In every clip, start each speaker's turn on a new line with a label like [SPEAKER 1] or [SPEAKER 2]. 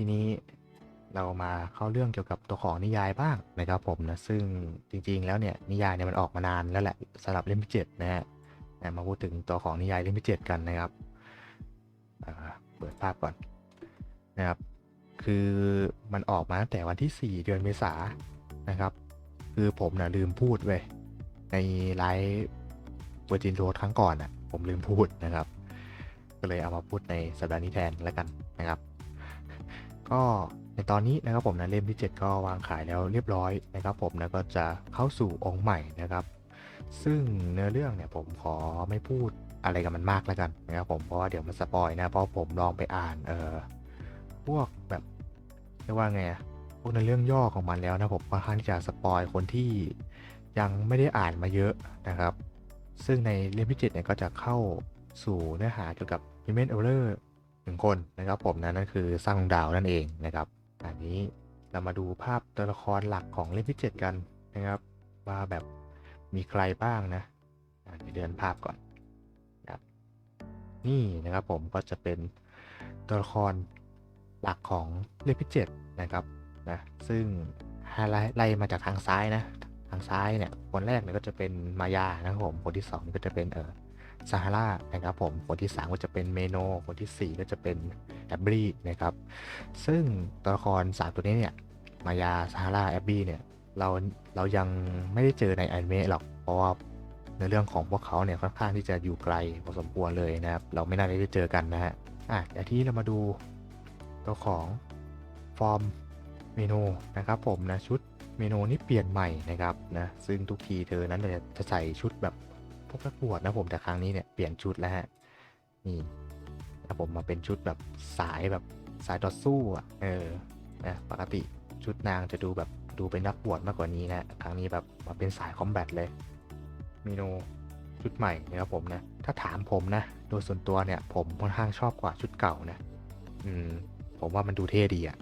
[SPEAKER 1] ทีนี้เรามาเข้าเรื่องเกี่ยวกับตัวของนิยายบ้างนะครับผมนะซึ่งจริงๆแล้วเนี่ยนิยายเนี่ยมันออกมานานแล้วแหละสำหรับเล่มที่เจ็ดนะฮะมาพูดถึงตัวของนิยายเล่มที่เจ็ดกันนะครับเปิดภาพก่อนนะครับคือมันออกมาตั้งแต่วันที่ 4 เดือนเมษานะครับ คือผมนะลืมพูดเว้ยในไลฟ์เวอร์จินโรดครั้งก่อนอะผมลืมพูดนะครับ ก็เลยเอามาพูดในสัปดาห์นี้แทนแล้วกันนะครับ ก็ในตอนนี้นะครับผมนะเล่มที่ 7 ก็วางขายแล้วเรียบร้อยนะครับผมนะก็จะเข้าสู่องค์ใหม่นะครับ ซึ่งเนื้อเรื่องเนี่ยผมขอไม่พูดอะไรกับมันมากแล้วกันนะครับผมเพราะว่าเดี๋ยวมันสปอยนะเพราะผมลองไปอ่านเออพวกแบบเรียกว่าไงอะพวกในเรื่องย่อของมันแล้วนะผมค่อนข้างที่จะสปอยคนที่ยังไม่ได้อ่านมาเยอะนะครับ ซึ่งในเล่มที่7เนี่ยก็จะเข้าสู่เนื้อหาเกี่ยวกับ Human Error นึ่งคนนะครับผมนะนั่นคือสร้างดาวนั่นเองนะครับอันนี้เรามาดูภาพตัวละครหลักของเล่มที่ 7 กันนะครับว่าแบบมีใครบ้างนะเดี๋ยวเดินภาพก่อนนะครับนี่นะครับผมก็จะเป็นตัวละครหลักของเล่มที่ 7 นะครับนะซึ่งไฮไลท์ไล่มาจากทางซ้ายนะทางซ้ายเนี่ยคนแรกเนี่ยก็จะเป็นมายานะครับผมคนที่2นี่ก็จะเป็นเออ ซาฮารานะครับผมคนที่ 3 ก็จะเป็นเมโน คนทีสี่ 4 ก็จะเป็นแอบบี้นะครับ ซึ่งตัวละคร 3 ตัวนี้เนี่ย มายาซาฮาราแอบบี้เนี่ยเราเรายังไม่ได้เจอในอนิเมะหรอก เพราะว่าในเรื่องของพวกเขาเนี่ยค่อนข้างที่จะอยู่ไกลพอสมควรเลยนะครับ เราไม่น่าจะได้เจอกันนะฮะอะเดี๋ยวที่เรามาดูตัวของฟอร์มเมนูนะครับผมนะชุดเมนูนี่เปลี่ยนใหม่นะครับนะซึ่งทุกทีเธอนั้นจะใส่ชุดแบบ พวกนักบวชนะผมแต่ครั้งนี้เนี่ยเปลี่ยนชุดแล้วฮะนี่นะผมมาเป็นชุดแบบสายแบบสายต่อสู้อะเออนะปกติชุดนางจะดูแบบดูเป็นนักบวชมากกว่านี้นะครั้งนี้แบบมาเป็นสายคอมแบทเลยเมนูชุดใหม่นะครับผมนะถ้าถามผมนะโดยส่วนตัวเนี่ยผมค่อนข้างชอบกว่าชุดเก่านะ อืม ผมว่ามันดูเท่ดีอะ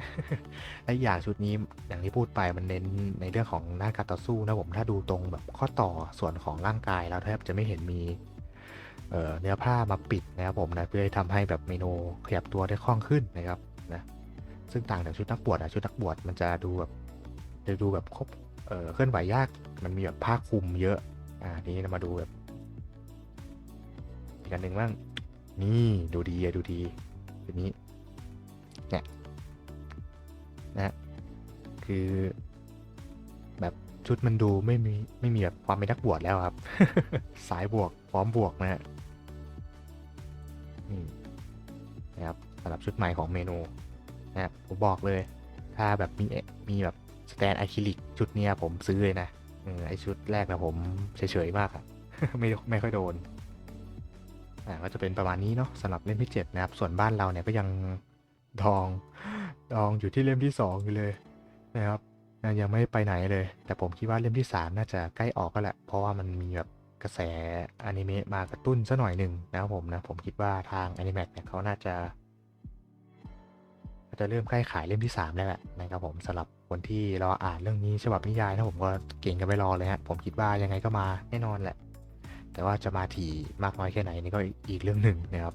[SPEAKER 1] และอย่างชุดนี้อย่างที่พูดไปมันเน้นในเรื่องของหน้าการต่อสู้นะผมถ้าดูตรงแบบข้อต่อส่วนของร่างกายแล้วแทบจะไม่เห็นมีเเนื้อผ้ามาปิดนะครับผมนะเพื่อให้ทำให้แบบเมนูขยับตัวได้คล่องขึ้นนะครับนะซึ่งต่างจากชุดนักบวชอะชุดนักบวชมันจะดูแบบจะดูแบบครบเเคลื่อนไหวยากมันมีแบบผ้าคลุมเยอะอ่านี้เรามาดูแบบอีกอันหนึ่งบ้างนี่ดูดีอะดูดีทีนี้ เนี่ยนะคือแบบชุดมันดูไม่มีไม่มีแบบความเป็นนักบวชแล้วครับ สายบวกพร้อมบวกนะฮะนี่นะครับสำหรับชุดใหม่ของเมนูนะครับผมบอกเลย ถ้าแบบมีมีแบบสแตนอะคริลิกชุดเนี้ยผมซื้อเลยนะเออไอชุดแรกนะผมเฉยๆมากอะไม่ไม่ค่อยโดนอ่าก็จะเป็นประมาณนี้เนาะสำหรับเล่มที่7นะครับ ส่วนบ้านเราเนี่ยก็ยัง ดอง ดองอยู่ที่เล่มที่ 2 อยู่เลยนะครับอะยังไม่ไปไหนเลย แต่ผมคิดว่าเล่มที่ 3 น่าจะใกล้ออกก็แหละ เพราะว่ามันมีแบบกระแสอนิเมะมากระตุ้นซะหน่อยหนึ่งนะครับผมนะ ผมคิดว่าทางอนิเมะเนี่ยเขาน่าจะจะเริ่มใกล้ขายเล่มที่ 3 แล้วแหละนะครับผมสำหรับคนที่รออ่านเรื่องนี้ฉบับนิยายนะผมก็เก่งกันไปรอเลยฮะผมคิดว่ายังไงก็มาแน่นอนแหละ แต่ว่าจะมาถี่มากน้อยแค่ไหนนี่ก็อีกเรื่องหนึ่งนะครับ